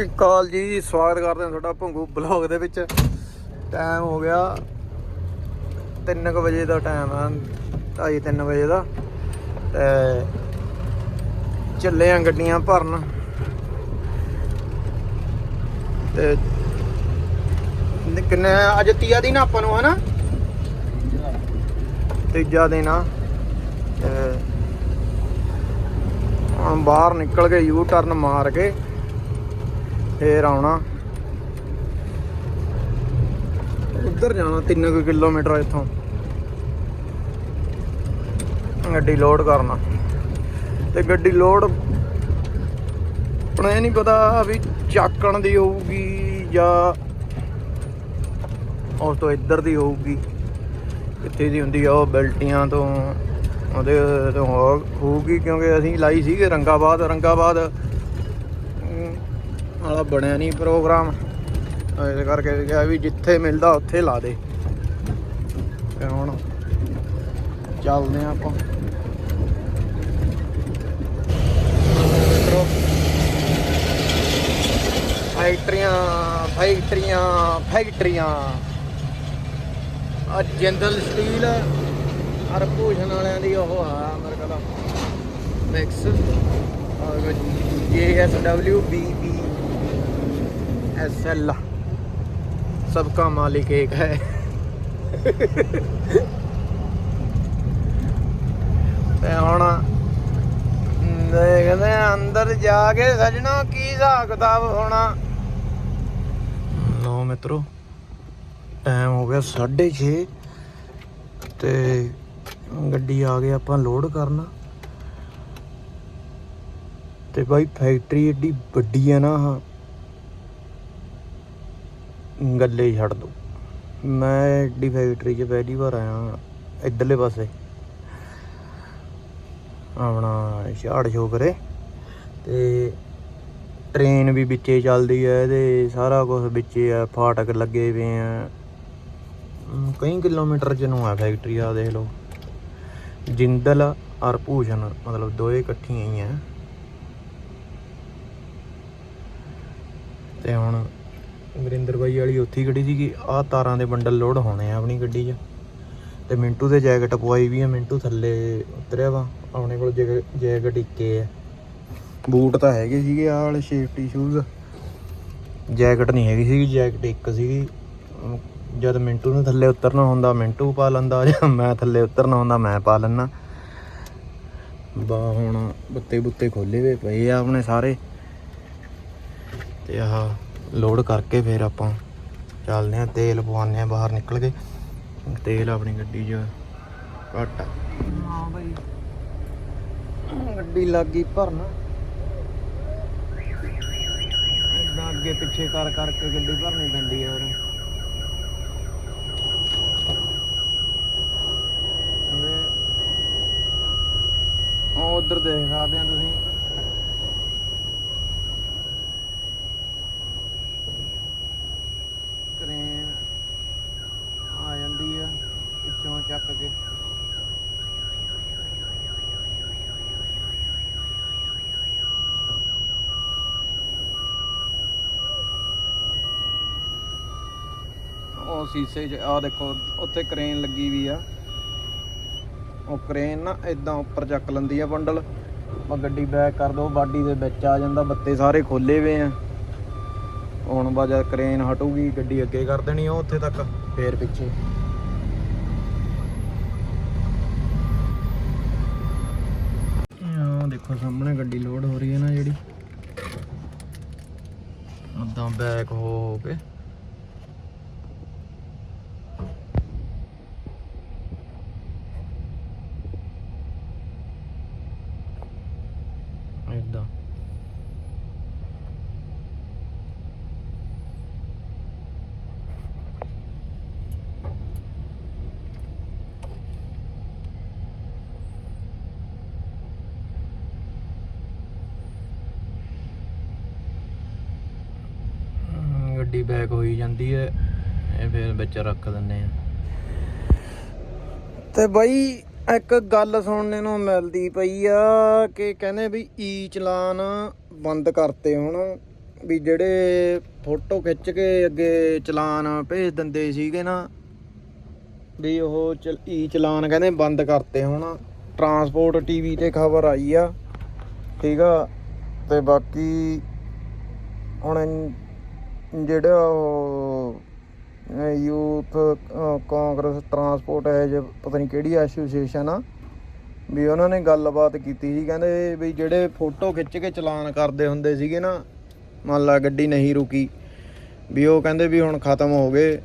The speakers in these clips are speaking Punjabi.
ਸਤਿ ਸ੍ਰੀ ਅਕਾਲ ਜੀ, ਸਵਾਗਤ ਕਰਦੇ ਹਾਂ ਤੁਹਾਡਾ ਭੰਗੂ ਬਲੌਗ ਦੇ ਵਿੱਚ। ਟਾਈਮ ਹੋ ਗਿਆ 3 ਵਜੇ ਦਾ ਟਾਈਮ ਆ, ਢਾਈ 3 ਵਜੇ ਦਾ। ਤੇ ਚੱਲੇ ਆ ਗੱਡੀਆਂ ਭਰਨ। ਤੇ ਕਿੰਨੇ ਅੱਜ ਤੀਆ ਦਿਨ ਆਪਾਂ ਨੂੰ, ਹਨਾ? ਤੀਜਾ ਦਿਨ ਆ। ਤੇ ਬਾਹਰ ਨਿਕਲ ਕੇ ਯੂ ਟਰਨ ਮਾਰ ਕੇ ਫੇਰ ਆਉਣਾ। ਉੱਧਰ ਜਾਣਾ 3 ਕਿਲੋਮੀਟਰ ਇੱਥੋਂ। ਗੱਡੀ ਲੋਡ ਕਰਨਾ। ਤੇ ਗੱਡੀ ਲੋਡ ਆਪਣੇ ਨਹੀਂ ਪਤਾ ਵੀ ਚੱਕਣ ਦੀ ਹੋਊਗੀ ਜਾਂ ਉਸ ਤੋਂ ਇੱਧਰ ਦੀ ਹੋਊਗੀ। ਕਿੱਥੇ ਦੀ ਹੁੰਦੀ ਆ, ਉਹ ਬੈਲਟੀਆਂ ਤੋਂ, ਉਹਦੇ ਤੋਂ ਹੋ- ਹੋਊਗੀ ਕਿਉਂਕਿ ਅਸੀਂ ਲਾਈ ਸੀਗੇ ਰੰਗਾਬਾਦ ਰੰਗਾਬਾਦ ਵਾਲਾ ਬਣਿਆ ਨਹੀਂ ਪ੍ਰੋਗਰਾਮ ਇਸ ਕਰਕੇ ਕਿਹਾ ਵੀ ਜਿੱਥੇ ਮਿਲਦਾ ਉੱਥੇ ਲਾ ਦੇ ਤੇ ਹੁਣ ਚੱਲਦੇ ਆ ਆਪਾਂ ਫੈਕਟਰੀਆਂ ਫੈਕਟਰੀਆਂ ਫੈਕਟਰੀਆਂ ਆ ਜਿੰਦਲ ਸਟੀਲ ਅਰ ਭੂਸ਼ਣ ਵਾਲਿਆਂ ਦੀ ਉਹ ਆ ਮੇਰੇ ਕੋਲ mix J S W B P S L सबका मालिक एक है ਤੇ ਹੁਣ ਦੇਖਦੇ ਆ ਅੰਦਰ ਜਾ ਕੇ ਸਜਣਾ ਕੀ ਹਿਸਾਬ ਕਿਤਾਬ ਹੋਣਾ ਲੋ ਮਿੱਤਰੋ ਟਾਈਮ ਹੋ ਗਿਆ 6:30 ਤੇ ਗੱਡੀ ਆ ਗਈ ਆਪਾਂ ਲੋਡ ਕਰਨਾ ਤੇ ਬਾਈ ਫੈਕਟਰੀ ਏਡੀ ਵੱਡੀ ਆ ਨਾ ਆਹ ਗੱਲੇ ਛੱਡ ਦੋ। ਮੈਂ ਐਡੀ ਫੈਕਟਰੀ 'ਚ ਪਹਿਲੀ ਵਾਰ ਆਇਆ ਇੱਧਰਲੇ ਪਾਸੇ। ਆਪਣਾ ਝਾੜ ਛੋਕਰੇ ਤੇ ਟ੍ਰੇਨ ਵੀ ਵਿੱਚੇ ਚੱਲਦੀ ਹੈ ਇਹਦੇ ਸਾਰਾ ਕੁਝ ਵਿੱਚੇ ਆ ਫਾਟਕ ਲੱਗੇ ਪਏ ਆ। ਕਈ ਕਿਲੋਮੀਟਰ ਚ ਨੂੰ ਆ ਫੈਕਟਰੀ ਆ, ਦੇਖ ਲਓ। ਜਿੰਦਲ ਔਰ ਭੂਸ਼ਣ, ਮਤਲਬ ਦੋਏ ਇਕੱਠੀਆਂ ਹੀ ਆ। ਤੇ ਹੁਣ ਵਰਿੰਦਰ ਬਾਈ ਵਾਲੀ ਉੱਥੇ ਹੀ ਗੱਡੀ ਸੀਗੀ। ਆਹ ਤਾਰਾਂ ਦੇ ਬੰਡਲ ਲੋਡ ਹੋਣੇ ਆ ਆਪਣੀ ਗੱਡੀ 'ਚ। ਤੇ ਮਿੰਟੂ ਦੇ ਜੈਕਟ ਪਵਾਈ ਵੀ ਆ, ਮਿੰਟੂ ਥੱਲੇ ਉਤਰਿਆ ਵਾ। ਆਪਣੇ ਕੋਲ ਜੈਕ- ਜੈਕਟ ਇੱਕੇ ਆ। ਬੂਟ ਤਾਂ ਹੈਗੇ ਸੀਗੇ ਆਹ ਵਾਲੇ ਸੇਫਟੀ ਸ਼ੂਜ਼ ਜੈਕਟ ਨਹੀਂ ਹੈਗੀ ਸੀਗੀ, ਜੈਕਟ ਇੱਕ ਸੀਗੀ। ਜਦ ਮਿੰਟੂ ਨੂੰ ਥੱਲੇ ਉਤਰਨਾ ਹੁੰਦਾ, ਮਿੰਟੂ ਪਾ ਲੈਂਦਾ, ਜਾਂ ਮੈਂ ਥੱਲੇ ਉਤਰਨਾ ਹੁੰਦਾ, ਮੈਂ ਪਾ ਲੈਣਾ ਬਾ ਹੁਣ ਬੱਤੇ ਬੁੱਤੇ ਖੋਲੇ ਵੇ ਪਏ ਆ ਆਪਣੇ ਸਾਰੇ। ਤੇ ਆਹ ਲੋਡ ਕਰਕੇ ਫਿਰ ਆਪਾਂ ਚੱਲਦੇ ਆ ਤੇਲ ਪਵਾਉਂਦੇ ਆ ਬਾਹਰ ਨਿਕਲ ਕੇ। ਤੇਲ ਆਪਣੀ ਗੱਡੀ 'ਚ ਘੱਟ ਆ। ਹਾਂ ਬਾਈ। ਗੱਡੀ ਲੱਗ ਗਈ ਭਰਨ। ਇਦਾਂ ਅੱਗੇ ਪਿੱਛੇ ਕਰ ਕਰਕੇ ਗੱਡੀ ਭਰਨੀ ਪੈਂਦੀ ਆ ਉਹਨੂੰ ਉਹ ਉਧਰ ਦੇਖ ਸਕਦੇ ਆ ਤੁਸੀਂ ਕਰੇਨ ਆ ਜਾਂਦੀ ਆ ਪਿੱਛੋਂ ਚੱਕ ਕੇ ਉਹ ਸੀਸੇ 'ਚ ਆ ਦੇਖੋ, ਉੱਥੇ ਕਰੇਨ ਲੱਗੀ ਵੀ ਆ। ਉਹ ਕਰੇਨ ਨਾ ਇਦਾਂ ਉੱਪਰ ਚੱਕ ਲੈਂਦੀ ਆ ਬੰਡਲ ਮੈਂ ਗੱਡੀ ਬੈਕ ਕਰ ਦੋ, ਬਾਡੀ ਦੇ ਵਿੱਚ ਆ ਜਾਂਦਾ, ਬੱਤੇ ਸਾਰੇ ਖੋਲੇ ਵੇ ਆ। ਹੁਣ ਬਾਜਾ ਕਰੇਨ ਹਟੂਗੀ, ਗੱਡੀ ਅੱਗੇ ਕਰ ਦੇਣੀ ਉਹ ਉੱਥੇ ਤੱਕ, ਫੇਰ ਪਿੱਛੇ। ਆ ਦੇਖੋ, ਸਾਹਮਣੇ ਗੱਡੀ ਲੋਡ ਹੋ ਰਹੀ ਹੈ ਨਾ ਜਿਹੜੀ। ਉਦਾਂ ਬੈਕ ਹੋ ਕੇ। ਗੱਡੀ ਬੈਕ ਹੋਈ ਜਾਂਦੀ ਹੈ, ਇਹ ਫਿਰ ਵਿੱਚ ਰੱਖ ਦਿੰਨੇ ਆ। ਤੇ ਬਾਈ, ਇੱਕ ਗੱਲ ਸੁਣਨੇ ਨੂੰ ਮਿਲਦੀ ਪਈ ਆ ਕਿ ਕਹਿੰਦੇ ਵੀ ਈ ਚਲਾਨ ਬੰਦ ਕਰਤੇ ਹੁਣ, ਵੀ ਜਿਹੜੇ ਫੋਟੋ ਖਿੱਚ ਕੇ ਅੱਗੇ ਚਲਾਨ ਭੇਜ ਦਿੰਦੇ ਸੀਗੇ ਨਾ, ਵੀ ਉਹ ਚਲ ਈ ਚਲਾਨ ਕਹਿੰਦੇ ਬੰਦ ਕਰਤੇ ਹੁਣ। ਟਰਾਂਸਪੋਰਟ ਟੀਵੀ ਤੇ ਖਬਰ ਆਈ ਆ, ਠੀਕ ਆ, ਤੇ ਬਾਕੀ ਹੁਣ ਜਿਹੜਾ ਉਹ ਯੂਥ ਕਾਂਗਰਸ ਟਰਾਂਸਪੋਰਟ ਹੈ ਜੇ ਪਤਾ ਨਹੀਂ ਕਿਹੜੀ ਐਸੋਸੀਏਸ਼ਨ ਆ, ਵੀ ਉਹਨਾਂ ਨੇ ਗੱਲਬਾਤ ਕੀਤੀ ਸੀ। ਕਹਿੰਦੇ ਵੀ ਜਿਹੜੇ ਫੋਟੋ ਖਿੱਚ ਕੇ ਚਲਾਨ ਕਰਦੇ ਹੁੰਦੇ ਸੀਗੇ ਨਾ, ਮੰਨ ਲਾ ਗੱਡੀ ਨਹੀਂ ਰੁਕੀ, ਵੀ ਉਹ ਕਹਿੰਦੇ ਵੀ ਹੁਣ ਖਤਮ ਹੋ ਗਏ।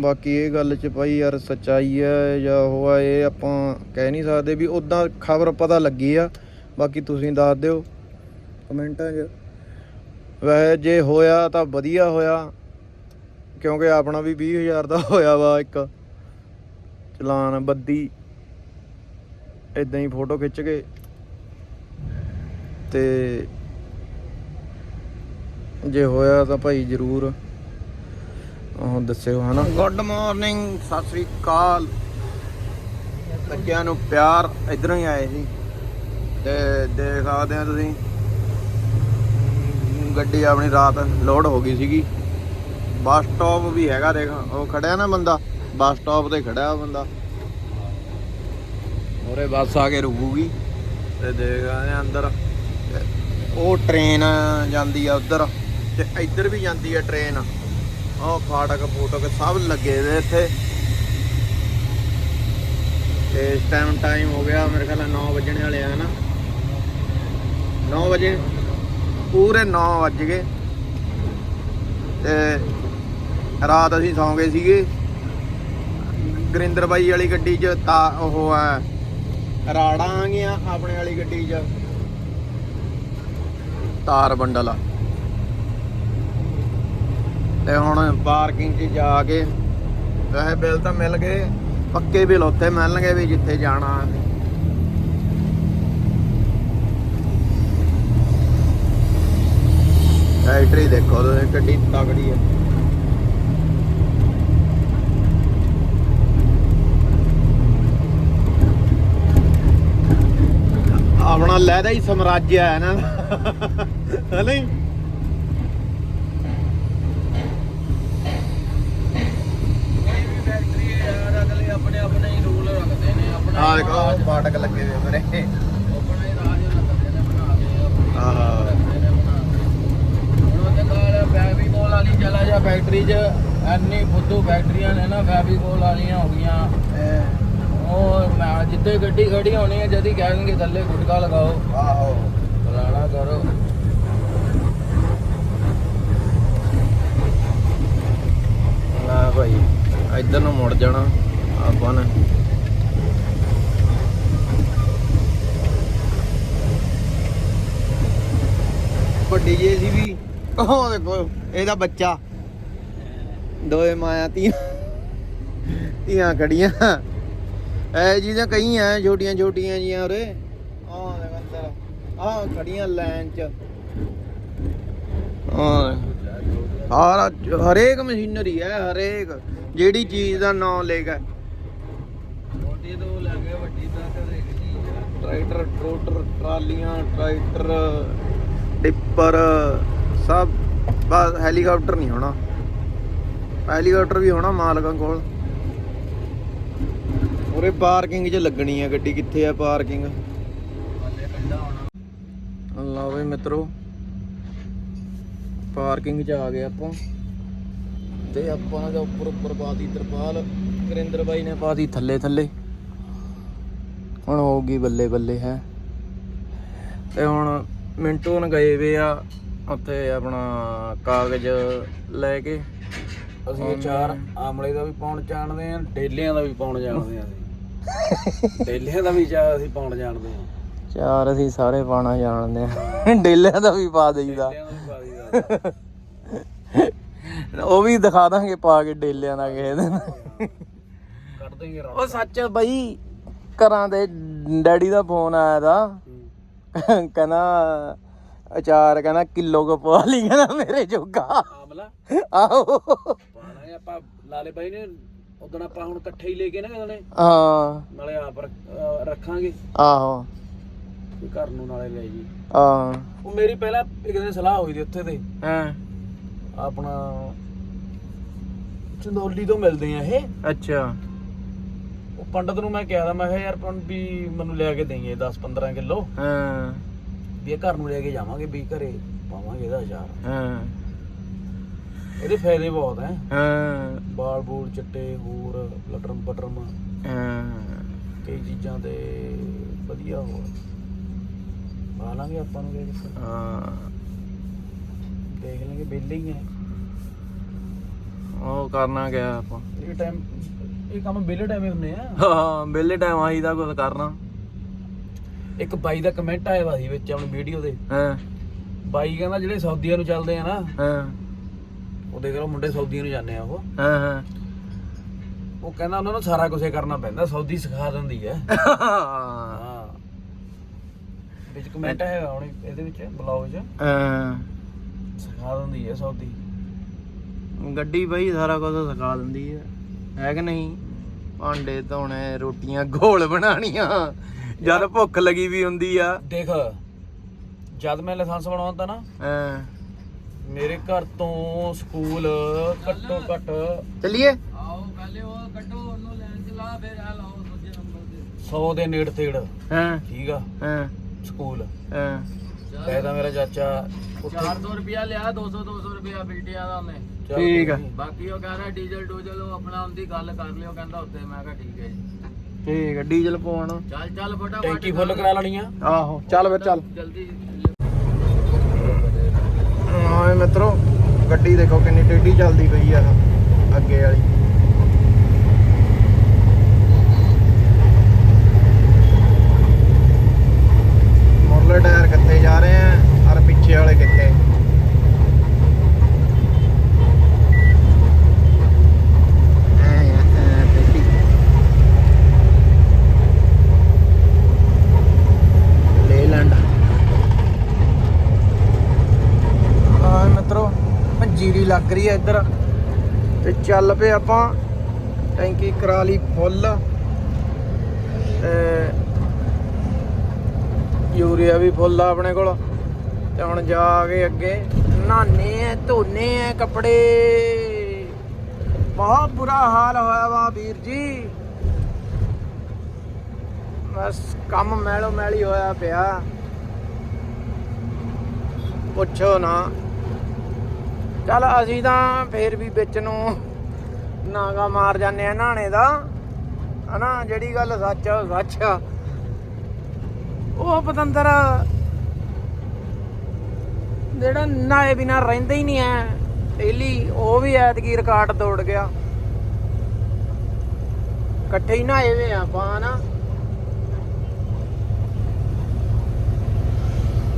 ਬਾਕੀ ਇਹ ਗੱਲ ਚ ਭਾਈ ਯਾਰ ਸੱਚਾਈ ਹੈ ਜਾਂ ਉਹ ਆ, ਇਹ ਆਪਾਂ ਕਹਿ ਨਹੀਂ ਸਕਦੇ ਵੀ ਉਦਾਂ ਖਬਰ ਪਤਾ ਲੱਗੀ ਆ। ਬਾਕੀ ਤੁਸੀਂ ਦੱਸ ਦਿਓ, ਕਮੈਂਟਾਂ 'ਚ। ਵੈਸੇ ਜੇ ਹੋਇਆ ਤਾਂ ਵਧੀਆ ਹੋਇਆ, ਕਿਉਂਕਿ ਆਪਣਾ ਵੀ 20000 ਦਾ ਹੋਇਆ ਵਾ ਇੱਕ ਚਲਾਨ, ਬੱਦੀ ਇਦਾਂ ਹੀ ਫੋਟੋ ਖਿੱਚ ਕੇ ਤੇ ਜੇ ਹੋਇਆ ਤਾਂ ਭਾਈ ਜਰੂਰ ਉਹ ਦੱਸਿਓ, ਹਨਾ? ਗੁੱਡ ਮਾਰਨਿੰਗ ਸਤਿ ਸ੍ਰੀ ਅਕਾਲ। ਬੱਚਿਆਂ ਨੂੰ ਪਿਆਰ, ਇਧਰੋਂ ਹੀ ਆਏ ਸੀ। ਤੇ ਦੇਖ ਸਕਦੇ ਆ ਤੁਸੀਂ। ਗੱਡੀ ਆਪਣੀ ਰਾਤ ਲੋਡ ਹੋ ਗਈ ਸੀਗੀ। ਬੱਸ ਸਟਾਪ ਵੀ ਹੈਗਾ ਦੇਖ, ਉਹ ਖੜਿਆ ਨਾ ਬੰਦਾ, ਬੱਸ ਸਟਾਪ ਤੇ ਖੜਿਆ ਉਹ ਬੰਦਾ। ਉਹਰੇ ਬੱਸ ਆ ਕੇ ਰੁਕੂਗੀ ਤੇ ਦੇਖ ਆਏ ਅੰਦਰ। ਉਹ ਟ੍ਰੇਨ ਜਾਂਦੀ ਆ ਉਧਰ ਤੇ ਇੱਧਰ ਵੀ ਜਾਂਦੀ ਆ ਟ੍ਰੇਨ। ਉਹ ਫਾਟਕ ਫੂਟਕ ਸਭ ਲੱਗੇ ਨੇ ਇੱਥੇ। ਤੇ ਇਸ ਟਾਈਮ ਟਾਈਮ ਹੋ ਗਿਆ ਮੇਰੇ ਖਿਆਲ 9 ਵਜਣ ਵਾਲੇ ਆ ਨਾ 9 ਵਜੇ ਪੂਰੇ 9 ਵੱਜ ਗਏ। ਤੇ ਰਾਤ ਅਸੀਂ ਸੌਂ ਗਏ ਸੀਗੇ। ਗਰਿੰਦਰ ਬਾਈ ਵਾਲੀ ਗੱਡੀ 'ਚ ਤਾਂ ਉਹ ਹੈ, ਰਾੜਾਂ ਆ ਗਈਆਂ ਆਪਣੇ ਵਾਲੀ ਗੱਡੀ 'ਚ। ਤਾਰ ਬੰਡਲ ਆ। ਤੇ ਹੁਣ ਪਾਰਕਿੰਗ 'ਚ ਜਾ ਕੇ ਵੈਸੇ ਬਿੱਲ ਤਾਂ ਮਿਲ ਗਏ, ਪੱਕੇ ਬਿੱਲ ਉੱਥੇ ਮਿਲਣਗੇ ਵੀ ਜਿੱਥੇ ਜਾਣਾ ਬੈਟਰੀ ਦੇਖੋ ਤੁਸੀਂ ਗੱਡੀ ਤਗੜੀ ਹੈ ਆਪਣਾ ਲਹਿਦਾ ਹੀ ਸਮਰਾਜ ਹੈ ਨਾ। ਹੈ ਨਹੀਂ? ਆਪਣੇ ਆਪਣੇ ਹੀ ਰੂਲ ਰੱਖਦੇ ਨੇ ਆਪਣਾ ਆ ਦੇਖੋ, ਉਹ ਫਾਟਕ ਲੱਗੇ ਹੋਏ ਮੇਰੇ। ਆਪਣਾ ਹੀ ਰਾਜ ਰੱਖਦੇ ਨੇ ਬਣਾ ਦੇ ਆਹ ਹੁਣ ਉਹਦੇ ਨਾਲ ਫੈਬੀਕੋਲ ਵਾਲੀ ਚਲਾ ਜਾ ਫੈਕਟਰੀ 'ਚ। ਐਨੀ ਫੁੱਦੂ ਫੈਕਟਰੀਆਂ ਨੇ ਨਾ ਫੈਬੀਕੋਲ ਵਾਲੀਆਂ ਹੋ ਗਈਆਂ। ਉਹ ਮੈਂ ਜਿੱਥੇ ਗੱਡੀ ਖੜੀ ਹੋਣੀ ਹੈ ਜਦੀ ਕਹਿਣਗੇ ਥੱਲੇ ਗੁਟਕਾ ਲਗਾਓ। ਆਹੋ। ਫਲਾਣਾ ਕਰੋ। ਨਾ ਭਾਈ ਇੱਧਰ ਨੂੰ ਮੁੜ ਜਾਣਾ ਆਪਾਂ ਨੇ। ਵੱਡੀ ਜੇ ਸੀ ਵੀ। ਉਹ ਦੇਖੋ ਇਹਦਾ ਬੱਚਾ। ਦੋਏ ਮਾਇਆ ਧੀਆਂ। ਧੀਆਂ ਖੜੀਆਂ। ਐ ਜਿਹਦੇ ਕਈ ਐ ਛੋਟੀਆਂ ਛੋਟੀਆਂ ਜੀਆਂ ਉਰੇ। ਆਹ ਦੇਖ ਅੰਦਰ। ਆਹ ਖੜੀਆਂ ਲਾਈਨ ਚ। ਸਾਰਾ ਹਰੇਕ ਮਸ਼ੀਨਰੀ ਹੈ ਹਰੇਕ। ਜਿਹੜੀ ਚੀਜ਼ ਦਾ ਨਾਮ ਲੇਗਾ ਛੋਟੀ ਤੋਂ ਲੈ ਕੇ ਵੱਡੀ ਤੱਕ ਹਰੇਕ ਚੀਜ਼ ਆ। ਟਰੈਕਟਰ ਟਰੋਟਰ ਟਰਾਲੀਆਂ ਟਰੈਕਟਰ। ਟਿੱਪਰ ਸਭ ਬਸ ਹੈਲੀਕਾਪਟਰ ਨਹੀਂ ਹੋਣਾ। ਹੈਲੀਕਾਪਟਰ ਵੀ ਹੋਣਾ ਮਾਲਕਾਂ ਕੋਲ। ਉਰੇ ਪਾਰਕਿੰਗ 'ਚ ਲੱਗਣੀ ਆ ਗੱਡੀ, ਕਿੱਥੇ ਆ ਪਾਰਕਿੰਗ? ਥੱਲੇ ਕੰਡਾ ਮਿੱਤਰੋ, ਪਾਰਕਿੰਗ 'ਚ ਆ ਗਏ ਆਪਾਂ। ਤੇ ਆਪਾਂ ਦਾ ਉੱਪਰ ਉੱਪਰ ਪਾਤੀ ਤਰਪਾਲ। ਕਰਿੰਦਰ ਬਾਈ ਨੇ ਪਾਤੀ ਥੱਲੇ ਥੱਲੇ। ਹੁਣ ਹੋਊਗੀ ਬੱਲੇ ਬੱਲੇ ਹੈ। ਤੇ ਹੁਣ ਮਿੰਟੂ ਨ ਗਏ ਵੇ ਆ ਉੱਥੇ ਆਪਣਾ ਕਾਗਜ਼ ਲੈ ਕੇ ਅਸੀਂ ਇਹ ਚਾਰ ਆਮਲੇ ਦਾ ਵੀ ਪਾਉਣ ਜਾਣਦੇ ਆ ਡੇਲਿਆਂ ਦਾ ਵੀ ਪਾਉਣ ਜਾਣਦੇ ਆ ਅਸੀਂ। ਡੇਲਿਆਂ ਦਾ ਵੀ ਚਾ ਅਸੀਂ ਪਾਉਣ ਜਾਣਦੇ ਆ ਚਾਰ ਅਸੀਂ ਸਾਰੇ ਪਾਣਾ ਜਾਣਦੇ ਆ ਡੇਲਿਆਂ ਦਾ ਵੀ ਪਾ ਦਈਦਾ। ਉਹ ਵੀ ਦਿਖਾ ਦਾਂਗੇ ਪਾ ਕੇ ਡੇਲਿਆਂ ਦਾ ਕਿਸੇ ਦਿਨ। ਕੱਢ ਦੇਂਗੇ ਰਾਤ ਉਹ ਸੱਚ ਬਈ ਘਰਾਂ ਦੇ ਡੈਡੀ ਦਾ ਫੋਨ ਆਇਆ ਦਾ ਕਹਿੰਦਾ ਅਚਾਰ ਕਹਿੰਦਾ ਕਿਲੋ ਕੁ ਪਵਾ ਲਈ ਕਹਿੰਦਾ ਮੇਰੇ ਜੋਗਾ। ਆਮਲਾ। ਆਹੋ। ਪਾਣਾ ਹੈ ਆਪਾਂ ਲਾਲੇ ਬਾਈ ਨੇ ਉਦੋਂ ਆਪਾਂ ਹੁਣ ਇਕੱਠੇ ਹੀ ਲੈ ਕੇ ਨਾ ਕਦਨੇ ਹਾਂ। ਨਾਲੇ ਆਪ ਰੱਖ- ਅਹ ਰੱਖਾਂਗੇ। ਆਹੋ। ਵੀ ਘਰ ਨੂੰ ਨਾਲੇ ਲੈ ਜੀ। ਆ ਉਹ ਮੇਰੀ ਪਹਿਲਾਂ ਇੱਕ ਦਿਨ ਸਲਾਹ ਹੋਈ ਦੀ ਉੱਥੇ ਤੇ। ਹਾਂ। ਆਪਣਾ ਚੰਦੋਲੀ ਤੋਂ ਮਿਲਦੇ ਆ ਇਹ। ਅੱਛਾ। ਉਹ ਪੰਡਤ ਨੂੰ ਮੈਂ ਕਿਹਾ ਦਾ ਮੈਂ ਕਿਹਾ ਯਾਰ ਪੰਡ ਵੀ ਮੈਨੂੰ ਲਿਆ ਕੇ ਦੇਈਏ 10 15 ਕਿਲੋ। ਹਾਂ। ਵੀ ਇਹ ਘਰ ਨੂੰ ਲੈ ਕੇ ਜਾਵਾਂਗੇ ਵੀ ਘਰੇ ਪਾਵਾਂਗੇ ਇਹਦਾ ਅਚਾਰ। ਹਾਂ। ਇਹਦੇ ਫਾਇਦੇ ਬਹੁਤ ਹੈ। ਹਾਂ। ਬਾਲ ਬੂਲ ਚਿੱਟੇ ਹੋਰ ਲਟਰਮ ਬਟਰਮ। ਹਾਂ। ਕਈ ਚੀਜ਼ਾਂ ਤੇ ਵਧੀਆ ਹੋ ਪਾ ਲਾਂਗੇ ਆਪਾਂ ਨੂੰ ਹਾਂ। ਦੇਖ ਲਾਂਗੇ ਵਿਹਲੇ ਹੀ ਉਹ ਕਰਨਾ ਗਿਆ ਆਪਾਂ? ਇਹ ਟਾਈਮ ਇਹ ਕੰਮ ਵਿਹਲੇ ਟਾਈਮ ਹੀ ਹੁੰਦੇ ਆ। ਹਾਂ ਵਿਹਲੇ ਟਾਈਮ ਆਈ ਦਾ ਕੁਝ ਕਰਨਾ। ਇੱਕ ਬਾਈ ਦਾ ਕਮੈਂਟ ਆਇਆ ਵਾ ਸੀ ਵਿੱਚ ਆਪਣੀ ਵੀਡੀਓ ਦੇ ਹਾਂ। ਬਾਈ ਕਹਿੰਦਾ ਜਿਹੜੇ ਸਾਊਦੀਆਂ ਨੂੰ ਚੱਲਦੇ ਆ ਨਾ ਹਾਂ। ਉਹ ਦੇਖ ਲਓ ਮੁੰਡੇ ਸਾਊਦੀਆਂ ਨੂੰ ਜਾਂਦੇ ਆ ਉਹ। ਹਾਂ ਹਾਂ। ਉਹ ਕਹਿੰਦਾ ਉਹਨਾਂ ਨੂੰ ਸਾਰਾ ਕੁਝ ਕਰਨਾ ਪੈਂਦਾ ਸਾਊਦੀ ਸਿਖਾ ਦਿੰਦੀ ਹੈ। ਹਾਂ। ਵਿੱਚ ਕਮੈਂਟ ਹੈਗਾ ਹੁਣ ਇਹਦੇ ਵਿੱਚ ਬਲੌਗ 'ਚ। ਹਾਂ। ਸਿਖਾ ਦਿੰਦੀ ਹੈ ਸਾਊਦੀ। ਗੱਡੀ ਬਈ ਸਾਰਾ ਕੁਝ ਸਿਖਾ ਦਿੰਦੀ ਹੈ ਹੈ ਕਿ ਨਹੀਂ? ਭਾਂਡੇ ਧੋਣੇ ਰੋਟੀਆਂ ਘੋਲ ਬਣਾਉਣੀਆਂ। ਜਦ ਭੁੱਖ ਲੱਗੀ ਵੀ ਹੁੰਦੀ ਆ। ਦੇਖ ਜਦ ਮੈਂ ਲਾਇਸੈਂਸ ਬਣਾਉਂਦਾ ਨਾ ਹਾਂ। ਮੇਰੇ ਘਰ ਤੋਂ ਸਕੂਲ ਘੱਟੋ ਘੱਟ ਚੱਲੀਏ? ਆਓ ਪਹਿਲੇ ਉਹ ਕੱਢੋ ਉਹਨੂੰ ਲੈਣ ਚਲਾ ਫਿਰ ਆ ਲਾਓ ਦੂਜੇ ਨੰਬਰ ਤੇ। 100 ਦੇ ਨੇੜ ਤੇੜ। ਹਾਂ। ਠੀਕ ਆ? ਹਾਂ। ਸਕੂਲ। ਹਾਂ। ਕਹਿੰਦਾ ਮੇਰਾ ਚਾਚਾ 400 ਰੁਪਿਆ ਲਿਆ 200 200 ਰੁਪਿਆ ਬਿਲਟਿਆ ਦਾ ਉਹਨੇ। ਠੀਕ ਆ। ਬਾਕੀ ਉਹ ਕਹਿ ਰਿਹਾ ਡੀਜ਼ਲ ਡੂਜ਼ਲ ਉਹ ਆਪਣਾ ਉਹਦੀ ਗੱਲ ਕਰ ਲਿਓ ਕਹਿੰਦਾ ਉੱਤੇ ਮੈਂ ਕਿਹਾ ਠੀਕ ਹੈ ਜੀ। ਠੀਕ ਆ ਡੀਜ਼ਲ ਪਵਾਉਣਾ। ਚੱਲ ਚੱਲ ਫਟਾਫਟ। ਟੈਂਕੀ ਫੁੱਲ ਕਰਾ ਲੈਣੀ ਆ। ਆਹੋ ਚੱਲ ਫਿਰ ਚੱਲ। ਜਲਦੀ ਹਾਂ ਮਿੱਤਰੋ ਗੱਡੀ ਦੇਖੋ ਕਿੰਨੀ ਟੇਢੀ ਚੱਲਦੀ ਪਈ ਆ ਅੱਗੇ ਵਾਲੀ ਮੁਰਲੇ ਟਾਇਰ ਕਿੱਥੇ ਜਾ ਰਹੇ ਆ ਔਰ ਪਿੱਛੇ ਵਾਲੇ ਕਿੱਥੇ ਐ ਐ ਟੇਢੀ ਲੇਲੈਂਡ ਹਾਂ ਮਿੱਤਰੋ ਜੀਰੀ ਲੱਗ ਰਹੀ ਹੈ ਇੱਧਰ ਤੇ ਚੱਲ ਪਏ ਆਪਾਂ। ਟੈਂਕੀ ਕਰਾ ਲਈ ਫੁੱਲ। ਯੂਰੀਆ ਵੀ ਫੁੱਲ ਆ ਆਪਣੇ ਕੋਲ। ਤੇ ਹੁਣ ਜਾ ਕੇ ਅੱਗੇ ਨਹਾਨੇ ਆ, ਧੋਨੇ ਆ ਕੱਪੜੇ। ਬਹੁਤ ਬੁਰਾ ਹਾਲ ਹੋਇਆ ਵਾ ਵੀਰ ਜੀ। ਬਸ ਕੰਮ ਮੈਲੋ ਮੈਲੀ ਹੋਇਆ ਪਿਆ। ਪੁੱਛੋ ਨਾ। ਚੱਲ ਅਸੀਂ ਤਾਂ ਫੇਰ ਵੀ ਵਿੱਚ ਨੂੰ ਨਾਗਾ ਮਾਰ ਜਾਂਦੇ ਆ ਨਹਾਣੇ ਦਾ। ਹਨਾ, ਜਿਹੜੀ ਗੱਲ ਸੱਚ ਆ, ਉਹ ਸੱਚ ਆ। ਉਹ ਪਤੰਦਰ, ਜਿਹੜਾ ਨਹਾਏ ਬਿਨਾ ਰਹਿੰਦਾ ਹੀ ਨਹੀਂ ਐ ਡੇਲੀ ਉਹ ਵੀ ਐਤਕੀ ਰਿਕਾਰਡ ਤੋੜ ਗਿਆ। ਇਕੱਠੇ ਹੀ ਨਹਾਏ ਵੇ ਆਪਾਂ, ਹਨਾ।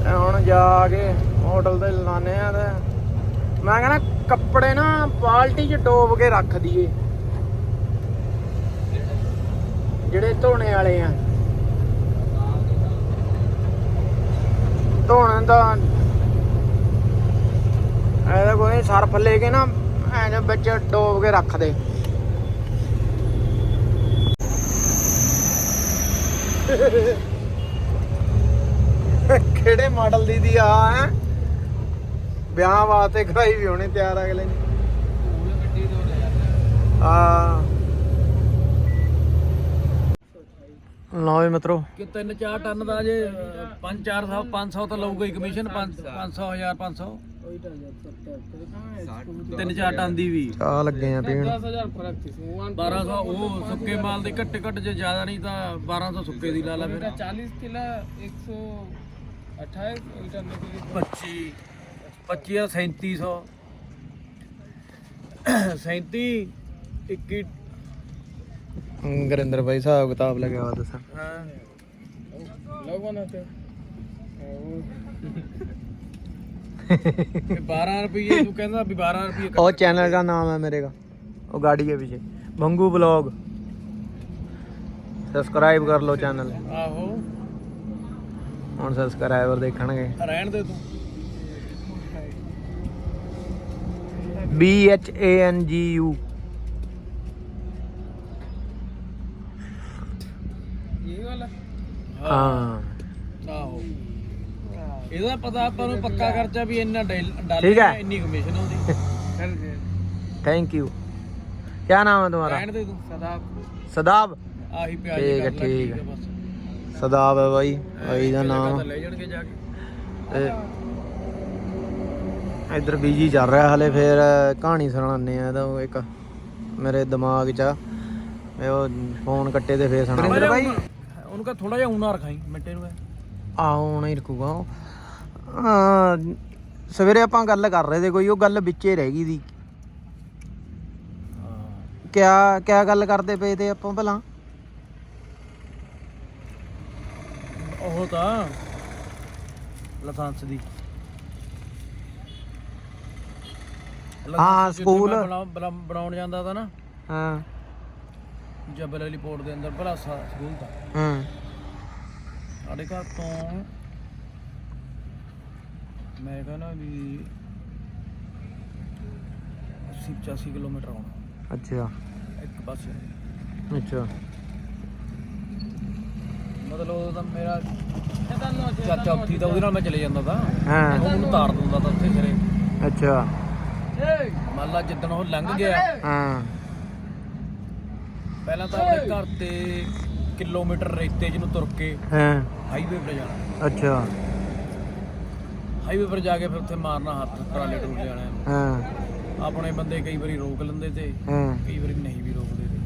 ਹੁਣ ਜਾ ਕੇ ਹੋਟਲ ਤੇ ਲਾਣੇ ਆ ਤੇ ਮੈਂ ਕਹਿੰਦਾ ਕੱਪੜੇ ਨਾ ਬਾਲਟੀ 'ਚ ਡੋਬ ਕੇ ਰੱਖ ਦਈਏ। ਜਿਹੜੇ ਧੋਣੇ ਵਾਲੇ ਆ। ਧੋਣ ਦਾ ਇਹਦਾ ਕੋਈ ਸਰਫ ਲੈ ਕੇ ਨਾ ਐਂ ਵਿੱਚ ਡੋਬ ਕੇ ਰੱਖ ਦੇ। ਕਿਹੜੇ ਮਾਡਲ ਦੀ ਦੀ ਆ, ਹੈ? ਵਿਆਹ ਵਾਸਤੇ ਕਰਾਈ ਵੀ ਹੋਣੀ ਤਿਆਰ ਅਗਲੇ ਨੇ। ਆ ਲਓ ਮਿੱਤਰੋ। ਕਿ 3-4 ਟਨ ਦਾ ਜੇ 5-4 ਸਾਲ 500 ਤਾਂ ਲਊਗਾ ਹੀ ਕਮਿਸ਼ਨ 500 1500 ਤਿੰਨ ਟਨ ਦੀ ਵੀ। ਆ ਲੱਗੇ ਆ ਪੀਣ। 1200 ਉਹ ਸੁੱਕੇ ਮਾਲ ਦੇ ਘੱਟੇ ਘੱਟ ਜੇ ਜ਼ਿਆਦਾ ਨਹੀਂ ਤਾਂ 1200 ਸੁੱਕੇ ਦੀ ਲਾ ਲਾ ਫਿਰ। 40 ਕਿਲਾ 128 25 25 3700 37 21 ਗਰਿੰਦਰ ਭਾਈ ਹਿਸਾਬ ਕਿਤਾਬ ਲਗਿਆ ਹੋਇਆ ਦੱਸਾਂ। ਹਾਂ। ਲੋਗੋ ਨਾ ਤੇ। 12 ਰੁਪਏ ਤੂੰ ਕਹਿੰਦਾ ਵੀ 12 ਰੁਪਏ ਉਹ ਚੈਨਲ ਦਾ ਨਾਮ ਹੈ ਮੇਰੇ ਦਾ। ਉਹ ਗਾੜੀ ਹੈ ਪਿੱਛੇ। ਮੰਗੂ ਬਲੌਗ। ਸਬਸਕ੍ਰਾਈਬ ਕਰ ਲਓ ਚੈਨਲ। ਆਹੋ। ਹੁਣ ਸਬਸਕ੍ਰਾਈਬਰ ਦੇਖਣਗੇ। ਰਹਿਣ ਦੇ ਤੂੰ। B H A N G U ये वाला ਹਾਂ ਆਹੋ ਇਹਦਾ ਪਤਾ ਆਪਾਂ ਨੂੰ ਪੱਕਾ ਖਰਚਾ ਵੀ ਇੰਨਾ ਡਾਲਰ ਠੀਕ ਹੈ। ਇੰਨੀ ਕਮਿਸ਼ਨ ਆਉਂਦੀ चल दे थैंक यू क्या नाम है तुम्हारा ਰਹਿਣ ਦੇ ਤੂੰ सदा सदाब ਆਹੀ ਪਿਆਜ ਠੀਕ ਹੈ, ਕਰ ਲੈ, ਠੀਕ ਹੈ। ਬਸ सदाब है भाई भाई ਦਾ ਇੱਕ ਜਗ੍ਹਾ ਨਾਮ ਤਾਂ ਲੈ ਜਾਣਗੇ ਜਾ ਕੇ ਤੇ ਇੱਧਰ ਬੀਜੀ ਚੱਲ ਰਿਹਾ ਹਲੇ ਫੇਰ ਕਹਾਣੀ ਸੁਣਾਉਂਦੇ ਆ ਤਾਂ ਉਹ ਇੱਕ ਮੇਰੇ ਦਿਮਾਗ 'ਚ ਆ। ਮੈਂ ਉਹ ਫੋਨ ਕੱਟੇ ਤੇ ਫੇਰ ਸੁਣਾ ਭਾਈ ਉਹਨੂੰ ਕਹ ਥੋੜਾ ਜਿਹਾ ਉਨਾ ਰਖਾਈ ਮਿੰਟੇ ਨੂੰ ਆਹੋ ਹੁਣ ਹੀ ਰੱਖੂਗਾ ਉਹ। ਸਵੇਰੇ ਆਪਾਂ ਗੱਲ ਕਰ ਰਹੇ ਤੇ ਕੋਈ ਉਹ ਗੱਲ ਵਿੱਚੇ ਰਹਿ ਗਈ ਦੀ। ਕਿਆ ਕਿਆ ਗੱਲ ਕਰਦੇ ਪਏ ਤੇ ਆਪਾਂ ਭਲਾ? ਉਹ ਤਾਂ ਲਾਇਸੈਂਸ ਦੀ। ਹਾਂ, ਜਿੱਥੇ ਸਕੂਲ। ਮੈਂ ਬਣਾ- ਬਣਾ- ਬਣਾਉਣ ਜਾਂਦਾ ਤਾਂ ਨਾ। ਹਾਂ। ਜਬਲ ਵਾਲੀ ਪੋਰਟ ਦੇ ਅੰਦਰ ਭਲਾਸਾ ਸਕੂਲ ਤਾਂ। ਹਾਂ। ਸਾਡੇ ਘਰ ਤੋਂ ਮੈਂ ਕਹਿੰਦਾ ਵੀ 80 85 ਕਿਲੋਮੀਟਰ ਆਉਣਾ। ਅੱਛਾ। ਇੱਕ ਪਾਸੇ ਅੱਛਾ। ਮਤਲਬ ਉਹ ਤਾਂ ਮੇਰਾ ਚਾਚਾ ਉੱਥੀ ਤਾਂ ਉਹਦੇ ਨਾਲ ਮੈਂ ਚਲੇ ਜਾਂਦਾ ਤਾਂ। ਹਾਂ। ਉਹ ਮੈਨੂੰ ਤਾਰ ਦਿੰਦਾ ਤਾਂ ਉੱਥੇ ਸਿਰੇ। ਅੱਛਾ। ਮੰਨ ਲਾ ਜਿੱਦਣ ਉਹ ਲੰਘ ਗਿਆ। ਹਾਂ। ਪਹਿਲਾਂ ਤਾਂ ਆਪਣੇ ਘਰ ਤੇ ਕਿਲੋਮੀਟਰ ਰੇਤੇ 'ਚ ਨੂੰ ਤੁਰ ਕੇ ਹਾਂ। ਹਾਈਵੇ 'ਤੇ ਜਾਣਾ। ਅੱਛਾ। ਹਾਈਵੇ 'ਪਰ ਜਾ ਕੇ ਫਿਰ ਉੱਥੇ ਮਾਰਨਾ ਹੱਥ ਟਰਾਲੇ ਵਾਲਿਆਂ ਨੂੰ। ਹਾਂ। ਆਪਣੇ ਬੰਦੇ ਕਈ ਵਾਰੀ ਰੋਕ ਲੈਂਦੇ ਤੇ ਹਾਂ। ਕਈ ਵਾਰੀ ਨਹੀਂ ਵੀ ਰੋਕਦੇ ਤੇ।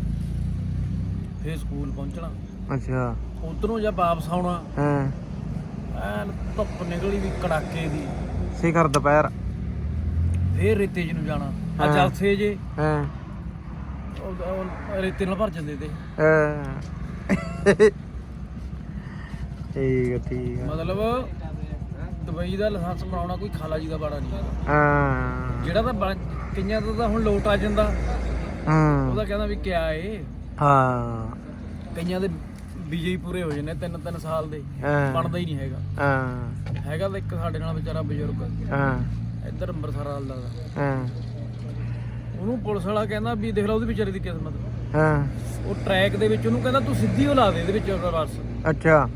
ਫਿਰ ਸਕੂਲ ਪਹੁੰਚਣਾ। ਅੱਛਾ। ਉਧਰੋਂ ਜਾਂ ਵਾਪਸ ਆਉਣਾ। ਹਾਂ। ਐਨ ਧੁੱਪ ਨਿਕਲੀ ਵੀ ਕੜਾਕੇ ਦੀ। ਸਿਖਰ ਦੁਪਹਿਰ। ਫੇਰ ਰੇਤੇ 'ਚ ਨੂੰ ਜਾਣਾ। ਆ ਹਾਂ। ਜਲਸੇ ਜੇ। ਹਾਂ। ਉਹ- ਉਹ ਰੇਤੇ ਨਾਲ ਭਰ ਜਾਂਦੇ ਤੇ। ਹਾਂ। ਠੀਕ ਹੈ ਮਤਲਬ ਦੁਬਈ ਦਾ ਲਾਇਸੈਂਸ ਬਣਾਉਣਾ ਕੋਈ ਖਾਲਾ ਜੀ ਦਾ ਬਾੜਾ ਨਹੀਂ ਹੈਗਾ। ਹਾਂ। ਜਿਹੜਾ ਤਾਂ ਬਣ- ਕਈਆਂ ਦਾ ਤਾਂ ਹੁਣ ਲੋਟ ਆ ਜਾਂਦਾ। ਹਾਂ। ਉਹਦਾ ਕਹਿੰਦਾ ਵੀ ਕਿਆ ਏ। ਹਾਂ। ਕਈਆਂ ਦੇ ਵੀਜ਼ੇ ਹੀ ਪੂਰੇ ਹੋ ਜਾਂਦੇ ਤਿੰਨ ਤਿੰਨ ਸਾਲ ਦੇ। ਹਾਂ। ਬਣਦਾ ਹੀ ਨਹੀਂ ਹੈਗਾ। ਹਾਂ। ਹੈਗਾ ਤਾਂ ਇੱਕ ਸਾਡੇ ਨਾਲ ਵਿਚਾਰਾ ਬਜ਼ੁਰਗ। ਹਾਂ। ਇੱਧਰ ਅੰਮ੍ਰਿਤਸਰ ਵਾਲ ਦਾ ਹਾਂ। ਉਹਨੂੰ ਪੁਲਿਸ ਵਾਲਾ ਕਹਿੰਦਾ ਵੀ ਦੇਖ ਲਾ ਉਹਦੀ ਵਿਚਾਰੇ ਦੀ ਕਿਸਮਤ। ਹਾਂ। ਉਹ ਟਰੈਕ ਦੇ ਵਿੱਚ ਉਹਨੂੰ ਕਹਿੰਦਾ ਤੂੰ ਸਿੱਧੀ ਉਹ ਲਾ ਦੇ ਇਹਦੇ ਵਿੱਚ ਬਸ ਅੱਛਾ।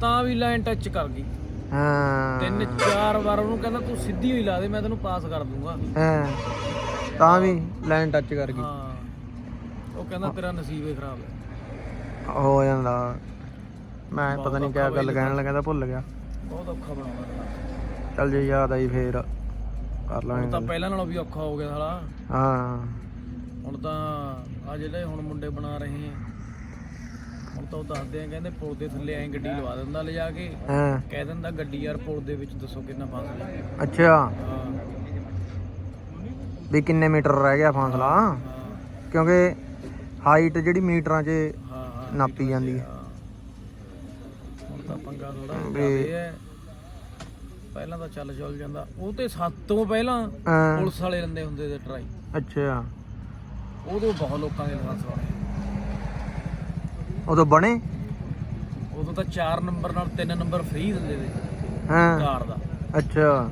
ਤਾਂ ਵੀ ਲਾਈਨ ਟੱਚ ਕਰ ਗਈ। ਹਾਂ। ਤਿੰਨ ਚਾਰ ਵਾਰ ਉਹਨੂੰ ਕਹਿੰਦਾ ਤੂੰ ਸਿੱਧੀ ਹੋਈ ਲਾ ਦੇ ਮੈਂ ਤੈਨੂੰ ਪਾਸ ਕਰ ਦੂੰਗਾ। ਹਾਂ। ਤਾਂ ਵੀ ਲਾਈਨ ਟੱਚ ਕਰ ਗਈ। ਹਾਂ। ਉਹ ਕਹਿੰਦਾ ਤੇਰਾ ਨਸੀਬ ਹੀ ਖਰਾਬ ਹੈ। ਹੋ ਜਾਂਦਾ। ਮੈਂ ਪਤਾ ਨਹੀਂ ਕਿਆ ਗੱਲ ਕਹਿਣ ਲੱਗਾ ਤਾਂ ਭੁੱਲ ਗਿਆ। ਬਹੁਤ ਔਖਾ ਬਣਾਉਣਾ ਚੱਲ ਜੇ ਯਾਦ ਆਈ ਫੇਰ ਕਰ ਹੁਣ ਲਾਂਗੇ ਤਾਂ। ਪਹਿਲਾਂ ਨਾਲੋਂ ਵੀ ਔਖਾ ਹੋ ਗਿਆ ਸਾਲਾ। ਹਾਂ। ਹੁਣ ਤਾਂ ਆ ਜਿਹੜੇ ਹੁਣ ਮੁੰਡੇ ਬਣਾ ਰਹੇ ਆ ਹੁਣ ਤਾਂ ਉਹ ਦੱਸਦੇ ਆ ਕਹਿੰਦੇ ਪੁਲ ਦੇ ਥੱਲੇ ਐਂ ਗੱਡੀ ਲਵਾ ਦਿੰਦਾ ਲਿਜਾ ਕੇ। ਹਾਂ। ਕਹਿ ਦਿੰਦਾ ਗੱਡੀ ਯਾਰ ਪੁਲ ਦੇ ਵਿੱਚ ਦੱਸੋ ਕਿੰਨਾ ਫਾਸਲਾ ਹੈ। ਅੱਛਾ। ਹਾਂ। ਵੀ ਕਿੰਨੇ ਮੀਟਰ ਰਹਿ ਗਿਆ ਫਾਸਲਾ? ਹਾਂ ਕਿਉਂਕਿ ਹਾਈਟ ਜਿਹੜੀ ਮੀਟਰਾਂ 'ਚ ਹਾਂ ਹਾਂ ਨਾਪੀ ਜਾਂਦੀ ਹੈ ਹਾਂ। ਹੁਣ ਤਾਂ ਪੰਗਾ ਥੋੜਾ ਵੀ- ਜ਼ਿਆਦਾ ਹੈ। ਪਹਿਲਾਂ ਤਾਂ ਚੱਲ ਚੱਲ ਜਾਂਦਾ। ਉਹ ਤੇ ਸੱਤ ਤੋਂ ਪਹਿਲਾਂ ਹਾਂ। ਪੁਲਿਸ ਵਾਲੇ ਲੰਦੇ ਹੁੰਦੇ ਤੇ ਟਰਾਈ ਅੱਛਾ। ਉਦੋਂ ਬਹੁਤ ਲੋਕਾਂ ਦੇ ਲਾਇਸੈਂਸ ਵਾਲੇ ਉਦੋਂ ਬਣੇ? ਉਦੋਂ ਤਾਂ 4 ਨੰਬਰ ਨਾਲ 3 ਨੰਬਰ ਫ੍ਰੀ ਦਿੰਦੇ ਤੇ ਹਾਂ। ਕਾਰ ਦਾ। ਅੱਛਾ।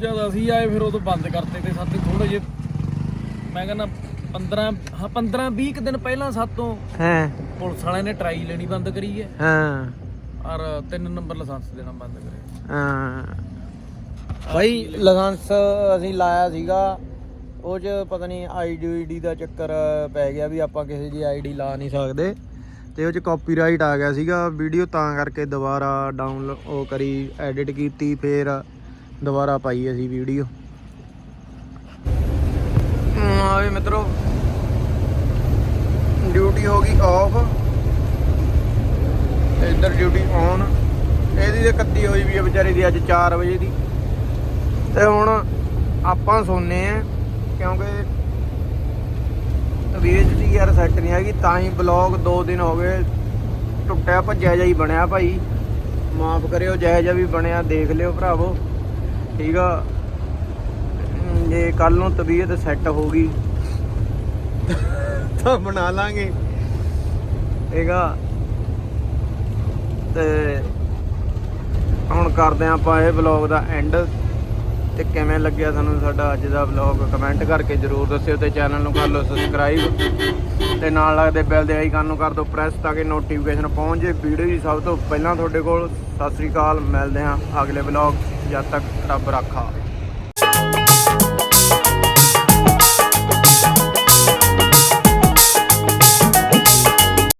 ਜਦ ਅਸੀਂ ਆਏ ਫਿਰ ਉਦੋਂ ਬੰਦ ਕਰਤੇ ਤੇ ਸਾਥੀ ਥੋੜੇ ਜਿਹੇ ਮੈਂ ਕਹਿੰਦਾ 15 ਹਾਂ 15 20 ਕੁ ਦਿਨ ਪਹਿਲਾਂ ਸਾਤੋਂ ਹਾਂ। ਪੁਲਿਸ ਵਾਲਿਆਂ ਨੇ ਟਰਾਈ ਲੈਣੀ ਬੰਦ ਕਰੀ ਹੈ। ਹਾਂ। ਔਰ 3 ਨੰਬਰ ਲਾਇਸੈਂਸ ਦੇਣਾ ਬੰਦ ਕਰਿਆ। ਹਾਂ ਭਾਈ ਲਾਇਸੈਂਸ ਅਸੀਂ ਲਾਇਆ ਸੀਗਾ। ਉਹ ਚ ਪਤਾ ਨਹੀਂ ਆਈਡੀ ਦਾ ਚੱਕਰ ਪੈ ਗਿਆ ਵੀ ਆਪਾਂ ਕਿਸੇ ਦੀ ਆਈਡੀ ਲਾ ਨਹੀਂ ਸਕਦੇ। ਤੇ ਉਹ ਚ ਕਾਪੀਰਾਈਟ ਆ ਗਿਆ ਸੀਗਾ। ਵੀਡੀਓ ਤਾਂ ਕਰਕੇ ਦੁਬਾਰਾ ਡਾਊਨਲੋਡ ਉਹ ਕਰੀ ਐਡਿਟ ਕੀਤੀ, ਫੇਰ ਦੁਬਾਰਾ ਪਾਈ ਅਸੀਂ ਵੀਡੀਓ। ਆ ਵੀ ਮਿੱਤਰੋ। ਡਿਊਟੀ ਹੋ ਗਈ ਆਫ ਇੱਧਰ ਡਿਊਟੀ ਔਨ ਇਹਦੀ ਤੇ ਕੱਤੀ ਹੋਈ ਵੀ ਆ ਵਿਚਾਰੀ ਦੀ ਅੱਜ 4 ਵਜੇ ਦੀ। ਤੇ ਹੁਣ ਆਪਾਂ ਸੋਨੇ ਆ, ਕਿਉਂਕਿ ਤਬੀਅਤ ਦੀ ਯਾਰ ਸੈੱਟ ਨਹੀਂ ਹੈਗੀ, ਤਾਂ ਹੀ ਬਲੌਗ 2 ਦਿਨ ਹੋ ਗਏ ਟੁੱਟਿਆ ਭੱਜਿਆ ਜਿਹਾ ਹੀ ਬਣਿਆ ਭਾਈ। ਮਾਫ ਕਰਿਓ, ਜਿਹੋ ਜਿਹਾ ਵੀ ਬਣਿਆ, ਦੇਖ ਲਿਓ ਭਰਾਵੋ। ਠੀਕ ਆ? ਜੇ ਕੱਲ ਨੂੰ ਤਬੀਅਤ ਸੈੱਟ ਹੋ ਗਈ, ਤਾਂ ਬਣਾ ਲਾਂਗੇ। ਠੀਕ ਆ? ਤੇ ਹੁਣ ਕਰਦੇ ਹਾਂ ਆਪਾਂ ਇਹ ਵਲੌਗ ਦਾ ਐਂਡ ਤੇ ਕਿਵੇਂ ਲੱਗਿਆ ਤੁਹਾਨੂੰ ਸਾਡਾ ਅੱਜ ਦਾ ਵਲੌਗ ਕਮੈਂਟ ਕਰਕੇ ਜਰੂਰ ਦੱਸਿਓ ਤੇ ਚੈਨਲ ਨੂੰ ਕਰ ਲਓ ਸਬਸਕ੍ਰਾਈਬ ਤੇ ਨਾਲ ਲੱਗਦੇ ਬੈਲ ਦੇ ਆਈਕਨ ਨੂੰ ਕਰ ਦਿਓ ਪ੍ਰੈਸ ਤਾਂ ਕਿ ਨੋਟੀਫਿਕੇਸ਼ਨ ਪਹੁੰਚ ਜੇ। ਵੀਡੀਓ ਦੀ ਸਭ ਤੋਂ ਪਹਿਲਾਂ ਤੁਹਾਡੇ ਕੋਲ। ਸਤਿ ਸ੍ਰੀ ਅਕਾਲ, ਮਿਲਦੇ ਹਾਂ ਅਗਲੇ ਵਲੌਗ ਜਦ ਤੱਕ ਰੱਬ ਰਾਖਾ।